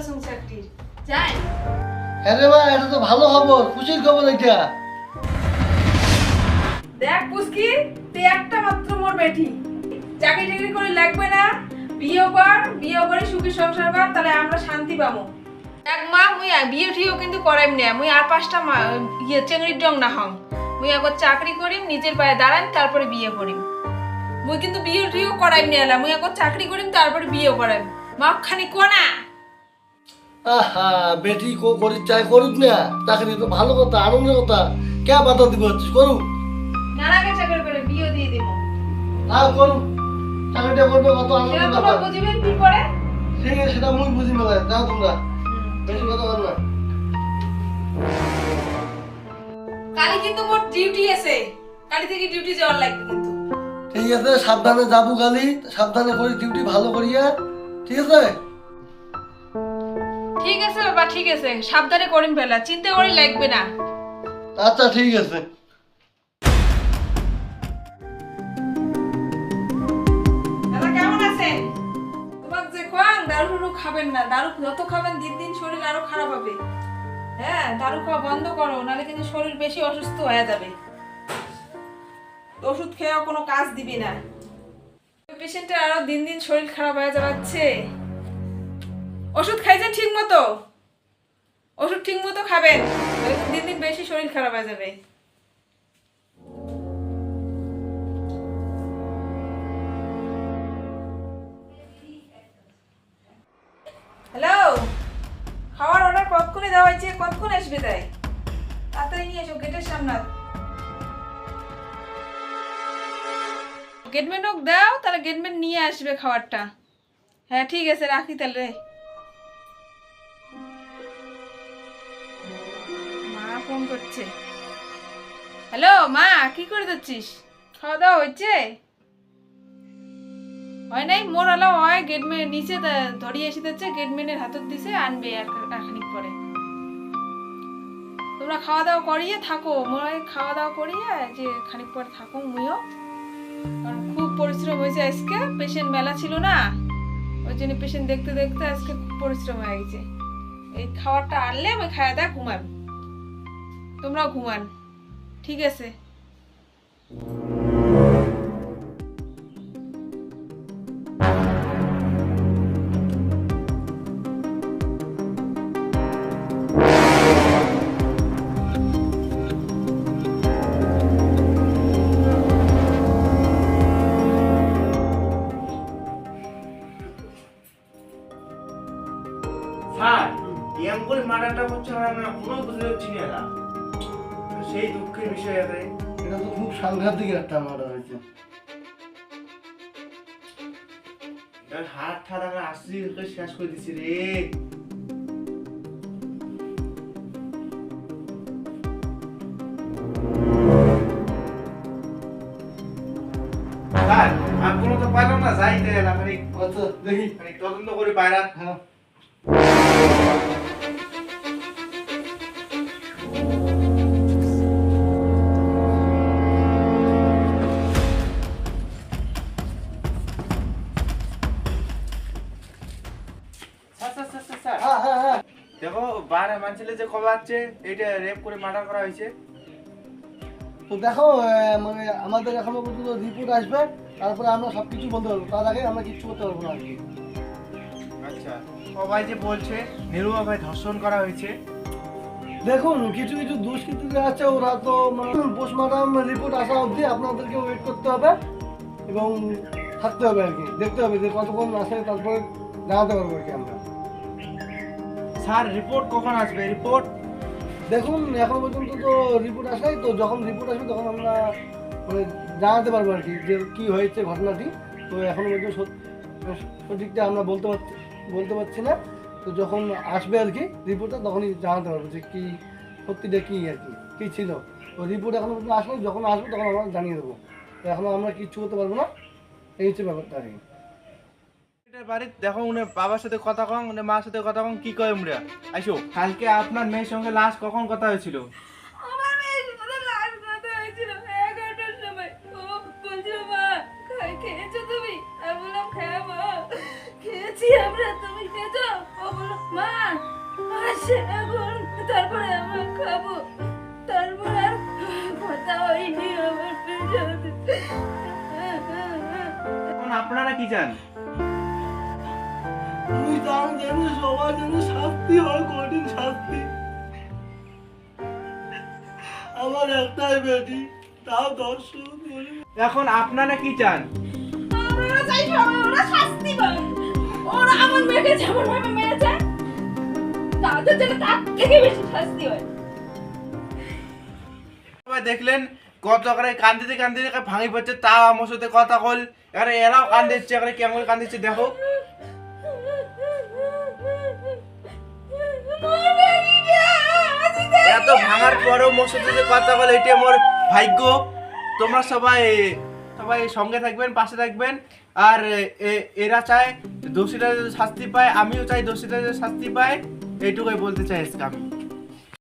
করছেন চাকরির। যাই। হ্যাঁ রে মা এটা তো ভালো খবর খুশির খবর এটা। দেখ পুস্কি তুই একটা মাত্র মোর বেটি। চাকরি টাকরি করে লাগবে না। বিয়ে কর বিয়ে করে সুখী সংসার কর তাহলে আমরা শান্তি পাবো। এক মা মুই বিয়ে ঠিও কিন্তু করাইম না। মুই আর পাঁচটা মা ইয়ে চেংড়ির ডং না হং মুই একবার চাকরি করিম নিজের পায়ে দাঁড়াইম তারপরে বিয়ে করিম। মুই কিন্তু বিয়ে ঠিও করাইম না এলা। মুই একবার চাকরি করিম তারপরে বিয়ে করাইম। মা খানি কোনা আহা বেটি কো করি চাই করুক না। চাকরি তো ভালো কথা আনন্দের কথা। কে বাধা দিব করুক। নানাকে চাকরি করে বিয়ে দিয়ে দিব। না করুক। চাকরিটা করবে কত আনন্দের তোমরা বুঝিবেন কি করে? ঠিক আছে সেটা মুই বুঝি না যাও তোমরা। বেশি কথা বল না। কালি কিন্তু মোর ডিউটি আছে। কালি থেকে ডিউটি যাওয়ার লাগবে কিন্তু। ঠিক আছে সাবধানে যাব কালি। সাবধানে করি ডিউটি ভালো করিয়া। ঠিক আছে? ঠিক আছে বাবা ঠিক আছে। সাবধানে করিম ফেলা চিন্তা করি লাগবে না। আচ্ছা ঠিক আছে। দারু খাবেন না। দারু যত খাবেন দিন দিন শরীর আরও খারাপ হবে। হ্যাঁ দারু খাওয়া বন্ধ করো নাহলে কিন্তু শরীর বেশি অসুস্থ হয়ে যাবে। ওষুধ খেয়েও কোনো কাজ দিবি না। পেশেন্টের আরও দিন দিন শরীর খারাপ হয়ে যাচ্ছে। ওষুধ খাইছেন ঠিক মতো ওষুধ ঠিক মতো খাবেন দিন দিন বেশি শরীর খারাপ হয়ে যাবে। হ্যালো? খাওয়ার অর্ডার কতক্ষণে দেওয়া হয়েছে? কতক্ষণ আসবে তাই? তাড়াতাড়ি নিয়ে এসো গেটের সামনে। গেটম্যান হোক দাও, তাহলে গেটম্যান নিয়ে আসবে খাবারটা হ্যাঁ ঠিক আছে, রাখি তাহলে। ফোন করছে। হ্যালো, মা, কি করে যাচ্ছিস? খাওয়া দাওয়া হয়েছে? হয় নাই মোর আলা হয় গেটম্যান নিচে ধরিয়ে এসে দিচ্ছে গেটম্যানের হাতত দিছে, আনবে আর খানিক পরে। তোমরা খাওয়া দাওয়া করিয়ে থাকো মোর খাওয়া দাওয়া করিয়ে যে খানিক পরে থাকো মুইও। কারণ খুব পরিশ্রম হয়েছে আজকে পেশেন্ট মেলা ছিল না, ওই জন্য পেশেন্ট দেখতে দেখতে আজকে খুব পরিশ্রম হয়ে গেছে। এই খাবারটা আনলে আমি খাওয়া দাওয়া ঘুমাবি। তোমরাও ঘুমান ঠিক আছে স্যার এম মার্ডারটা হচ্ছে আমরা কোনো বুঝতে পারছি না। সেই দুঃখের বিষয় আছে। এটা তো খুব সাংঘাতিক একটা মার্ডার হয়েছে। হাত ঠাত আমরা আসছি শেষ করে দিছি রে। তো পাইলাম না যাই দেখি। তদন্ত করে বাইরা। হ্যাঁ। দেখো বাইরে মানছিলে যে কবে আছে এইটা রেপ করে মার্ডার করা হয়েছে। তো দেখো মানে আমাদের এখনও পর্যন্ত রিপোর্ট আসবে তারপরে আমরা সব কিছু বলতে পারব। তার আগে আমরা কিছু করতে পারব না আচ্ছা সবাই যে বলছে নিরুভাবে ধর্ষণ করা হয়েছে। দেখুন কিছু কিছু দুষ্কৃতীরা আছে ওরা তো মানে পোস্টমর্টম রিপোর্ট আসা অবধি আপনাদেরকে ওয়েট করতে হবে এবং থাকতে হবে আর কি। দেখতে হবে যে কতক্ষণ আসে তারপরে জানাতে পারব আর কি আমরা। স্যার রিপোর্ট কখন আসবে? রিপোর্ট দেখুন, এখন পর্যন্ত তো রিপোর্ট আসাই তো যখন রিপোর্ট আসবে তখন আমরা মানে জানাতে পারব আর কি যে কী হয়েছে ঘটনাটি। তো এখন পর্যন্ত সঠিকটা আমরা বলতে পারছি বলতে পারছি না। তো যখন আসবে আর কি রিপোর্টটা তখনই জানাতে পারব যে কী, সত্যিটা কী আর কি, কী ছিল। তো রিপোর্ট এখনও পর্যন্ত আসলে যখন আসবে তখন আমরা জানিয়ে দেবো। তো এখনও আমরা কিচ্ছু করতে পারব না। এই হচ্ছে ব্যাপারটা আর কি। বাড়িতে দেখো উনি বাবার সাথে কথা কম উনি মার সাথে কথা কম কি কয় উমরা? আইসো কালকে আপনার মেয়ের সঙ্গে লাস্ট কখন কথা হয়েছিল? আমার মেয়ের সাথে লাশ কথা হয়েছিল এগারোটার সময়। ও বলছিল মা খাই খেয়েছো তুমি? আমি বললাম খেয়ে খেয়েছি আমরা তুমি খেয়েছো? ও বলো মা আসে এখন তারপরে আমরা খাব। তারপরে আর কথা হয়নি আমার পেছনে আপনারা কি চান? তুমি যেন সবার শাস্তি হয় কঠিন শাস্তি। আমার একটাই বেটি তাও এখন আপনারা কি চান? আমরা চাই ওরা শাস্তি পায় ওরা আমার মেয়েকে যেমন ভাবে মেরেছে তাদের যেন তার থেকে বেশি শাস্তি হয়। দেখলেন কত করে কান্দিতে কান্দিতে ভাঙি পড়ছে তাও আমার সাথে কথা কল এখানে এরাও কান্দিচ্ছে এখানে কেমন কান্দিচ্ছে দেখো। এত ভাঙার পরেও মোর সাথে যে কথা বলে এটি আমার ভাগ্য। তোমরা সবাই সবাই সঙ্গে থাকবেন, পাশে থাকবেন। আর এরা চায় দোষীরা যদি শাস্তি পায়, আমিও চাই দোষীরা যদি শাস্তি পায়, এইটুকুই বলতে চাই আজকে আমি।